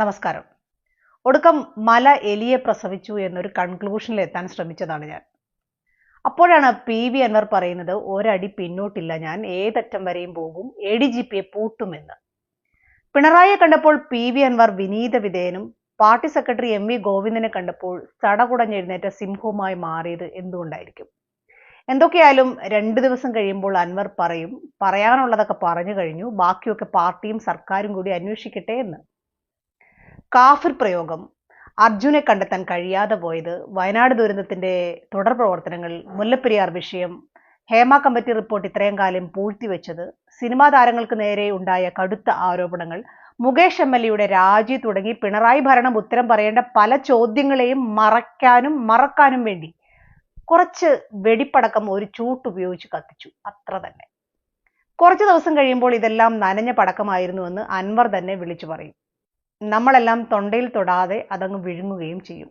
നമസ്കാരം. ഒടുക്കം മല എലിയെ പ്രസവിച്ചു എന്നൊരു കൺക്ലൂഷനിൽ എത്താൻ ശ്രമിച്ചതാണ് ഞാൻ. അപ്പോഴാണ് പി വി അൻവർ പറയുന്നത് ഒരടി പിന്നോട്ടില്ല ഞാൻ ഏതറ്റം വരെയും പോകും എ ഡി ജി പിയെ പൂട്ടുമെന്ന്. പിണറായിയെ കണ്ടപ്പോൾ പി വി അൻവർ വിനീത വിധേയനും പാർട്ടി സെക്രട്ടറി എം വി ഗോവിന്ദനെ കണ്ടപ്പോൾ തടകുടഞ്ഞെഴുന്നേറ്റ സിംഹവുമായി മാറിയത് എന്തുകൊണ്ടായിരിക്കും? എന്തൊക്കെയായാലും രണ്ട് ദിവസം കഴിയുമ്പോൾ അൻവർ പറയും. പറയാനുള്ളതൊക്കെ പറഞ്ഞു കഴിഞ്ഞു. ബാക്കിയൊക്കെ പാർട്ടിയും സർക്കാരും കൂടി അന്വേഷിക്കട്ടെ എന്ന്. കാഫിർ പ്രയോഗം. അർജുനെ കണ്ടെത്താൻ കഴിയാതെ പോയത് വയനാട് ദുരന്തത്തിന്റെ തുടർ പ്രവർത്തനങ്ങൾ മുല്ലപ്പെരിയാർ വിഷയം ഹേമ കമ്മിറ്റി റിപ്പോർട്ട് ഇത്രയും കാലം പൂഴ്ത്തിവെച്ചത് സിനിമാ താരങ്ങൾക്ക് നേരെ ഉണ്ടായ കടുത്ത ആരോപണങ്ങൾ മുകേഷ് എം എൽ എയുടെ രാജി തുടങ്ങി പിണറായി ഭരണം ഉത്തരം പറയേണ്ട പല ചോദ്യങ്ങളെയും മറയ്ക്കാനും മറക്കാനും വേണ്ടി. കുറച്ച് വെടിപ്പടക്കം ഒരു ചൂട്ട് ഉപയോഗിച്ച് കത്തിച്ചു. അത്ര തന്നെ. കുറച്ച് ദിവസം കഴിയുമ്പോൾ ഇതെല്ലാം നനഞ്ഞ പടക്കമായിരുന്നുവെന്ന് അൻവർ തന്നെ വിളിച്ചു പറയും. നമ്മളെല്ലാം തൊണ്ടയിൽ തൊടാതെ അതങ്ങ് വിഴുങ്ങുകയും ചെയ്യും.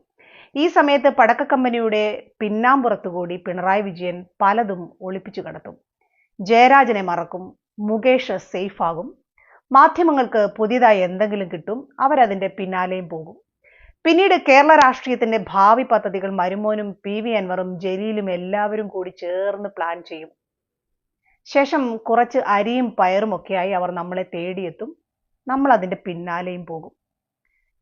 ഈ സമയത്ത് പടക്ക കമ്പനിയുടെ പിന്നാമ്പുറത്തുകൂടി പിണറായി വിജയൻ പലതും ഒളിപ്പിച്ചു കടത്തും. ജയരാജനെ മറക്കും. മുകേഷ് സേഫ് ആകും. മാധ്യമങ്ങൾക്ക് പുതിയതായി എന്തെങ്കിലും കിട്ടും. അവരതിന്റെ പിന്നാലെയും പോകും. പിന്നീട് കേരള രാഷ്ട്രീയത്തിന്റെ ഭാവി പദ്ധതികൾ മരുമോനും പി വി അൻവറും ജലീലും എല്ലാവരും കൂടി ചേർന്ന് പ്ലാൻ ചെയ്യും. ശേഷം കുറച്ച് അരിയും പയറും ഒക്കെയായി അവർ നമ്മളെ തേടിയെത്തും. നമ്മൾ അതിന്റെ പിന്നാലെയും പോകും.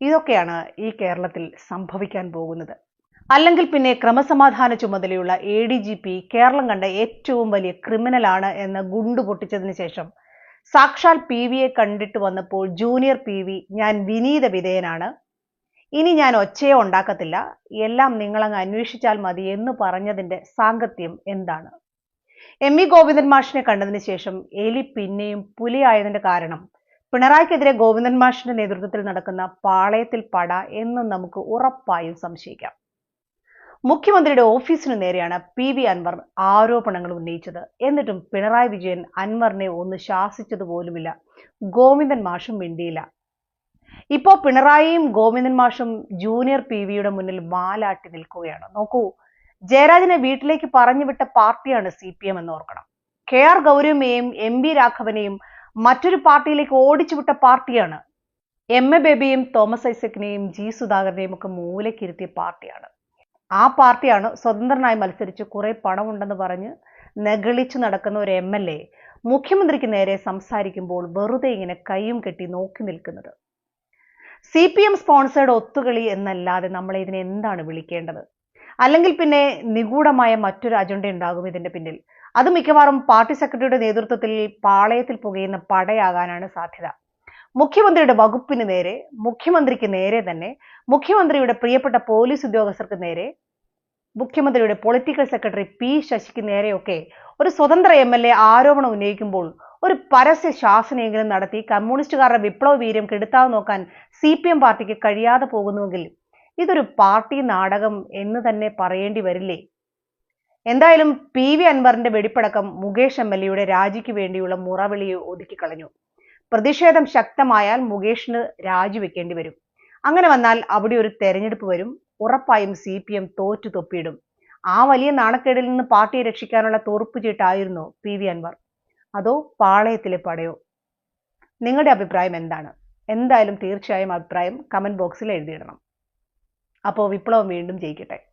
ഇതൊക്കെയാണ് ഈ കേരളത്തിൽ സംഭവിക്കാൻ പോകുന്നത്. അല്ലെങ്കിൽ പിന്നെ ക്രമസമാധാന ചുമതലയുള്ള A D G P Keralam കണ്ട ഏറ്റവും വലിയ ക്രിമിനലാണ് എന്ന് ഗുണ്ടു പൊട്ടിച്ചതിന് ശേഷം സാക്ഷാൽ പി വിയെ കണ്ടിട്ട് വന്നപ്പോൾ ജൂനിയർ പി വി ഞാൻ വിനീത വിധേയനാണ്. ഇനി ഞാൻ ഒച്ചയെ ഉണ്ടാക്കത്തില്ല. എല്ലാം നിങ്ങളങ്ങ് അന്വേഷിച്ചാൽ മതി എന്ന് പറഞ്ഞതിന്റെ സാങ്കത്യം എന്താണ്? എം വി ഗോവിന്ദൻ മാഷിനെ കണ്ടതിന് ശേഷം എലി പിന്നെയും പുലിയായതിന്റെ കാരണം. പിണറായിക്കെതിരെ ഗോവിന്ദൻ മാഷിന്റെ നേതൃത്വത്തിൽ നടക്കുന്ന പാളയത്തിൽ പട എന്ന് നമുക്ക് ഉറപ്പായും സംശയിക്കാം. മുഖ്യമന്ത്രിയുടെ ഓഫീസിനു നേരെയാണ് പി വി അൻവർ ആരോപണങ്ങൾ ഉന്നയിച്ചത്. എന്നിട്ടും പിണറായി വിജയൻ അൻവറിനെ ഒന്ന് ശാസിച്ചതുപോലുമില്ല ഗോവിന്ദൻ മാഷും മിണ്ടിയില്ല. ഇപ്പോ പിണറായിയും ഗോവിന്ദൻ മാഷും ജൂനിയർ പി വിയുടെ മുന്നിൽ വാലാട്ടി നിൽക്കുകയാണ്. നോക്കൂ ജയരാജനെ വീട്ടിലേക്ക് പറഞ്ഞു വിട്ട പാർട്ടിയാണ് സി പി എം എന്ന് ഓർക്കണം. കെ ആർ ഗൗരവയെയും എം ബി രാഘവനെയും മറ്റൊരു പാർട്ടിയിലേക്ക് ഓടിച്ചുവിട്ട പാർട്ടിയാണ് എം എ ബേബിയും തോമസ് ഐസക്കിനെയും ജി സുധാകരനെയും ഒക്കെ മൂലക്കിരുത്തിയ പാർട്ടിയാണ്. ആ പാർട്ടിയാണ് സ്വതന്ത്രനായി മത്സരിച്ച് കുറെ പണമുണ്ടെന്ന് പറഞ്ഞ് നെഗളിച്ചു നടക്കുന്ന ഒരു എം എൽ എ മുഖ്യമന്ത്രിക്ക് നേരെ സംസാരിക്കുമ്പോൾ വെറുതെ ഇങ്ങനെ കൈയും കെട്ടി നോക്കി നിൽക്കുന്നത്. സി പി എം സ്പോൺസേഡ് ഒത്തുകളി എന്നല്ലാതെ നമ്മൾ ഇതിനെ എന്താണ് വിളിക്കേണ്ടത്? അല്ലെങ്കിൽ പിന്നെ നിഗൂഢമായ മറ്റൊരു അജണ്ട ഉണ്ടാകും ഇതിന്റെ പിന്നിൽ. അത് മിക്കവാറും പാർട്ടി സെക്രട്ടറിയുടെ നേതൃത്വത്തിൽ പാളയത്തിൽ പുകയുന്ന പടയാകാനാണ് സാധ്യത. മുഖ്യമന്ത്രിയുടെ വകുപ്പിന് നേരെ മുഖ്യമന്ത്രിക്ക് നേരെ തന്നെ മുഖ്യമന്ത്രിയുടെ പ്രിയപ്പെട്ട പോലീസ് ഉദ്യോഗസ്ഥർക്ക് നേരെ മുഖ്യമന്ത്രിയുടെ പൊളിറ്റിക്കൽ സെക്രട്ടറി പി ശശിക്ക് നേരെയൊക്കെ ഒരു സ്വതന്ത്ര എം എൽ എ ആരോപണം ഉന്നയിക്കുമ്പോൾ ഒരു പരസ്യ ശാസനയെങ്കിലും നടത്തി കമ്മ്യൂണിസ്റ്റുകാരുടെ വിപ്ലവ വീര്യം കെടുത്താതെ നോക്കാൻ സി പി എം പാർട്ടിക്ക് കഴിയാതെ പോകുന്നുവെങ്കിൽ ഇതൊരു പാർട്ടി നാടകം എന്ന് തന്നെ പറയേണ്ടി വരില്ലേ? എന്തായാലും പി വി അൻവറിന്റെ വെടിപ്പടക്കം മുകേഷ് എം എൽ എയുടെ രാജിക്ക് വേണ്ടിയുള്ള മുറവിളിയെ ഒതുക്കിക്കളഞ്ഞു. പ്രതിഷേധം ശക്തമായാൽ മുകേഷിന് രാജിവെക്കേണ്ടി വരും. അങ്ങനെ വന്നാൽ അവിടെ ഒരു തെരഞ്ഞെടുപ്പ് വരും. ഉറപ്പായും സി പി എം തോറ്റു തൊപ്പിയിടും. ആ വലിയ നാണക്കേടിൽ നിന്ന് പാർട്ടിയെ രക്ഷിക്കാനുള്ള തോർപ്പുചീട്ടായിരുന്നു പി വി അൻവർ. അതോ പാളയത്തിലെ പടയോ? നിങ്ങളുടെ അഭിപ്രായം എന്താണ്? എന്തായാലും തീർച്ചയായും അഭിപ്രായം കമന്റ് ബോക്സിൽ എഴുതിയിടണം. അപ്പോൾ വിപ്ലവം വീണ്ടും ജയിക്കട്ടെ.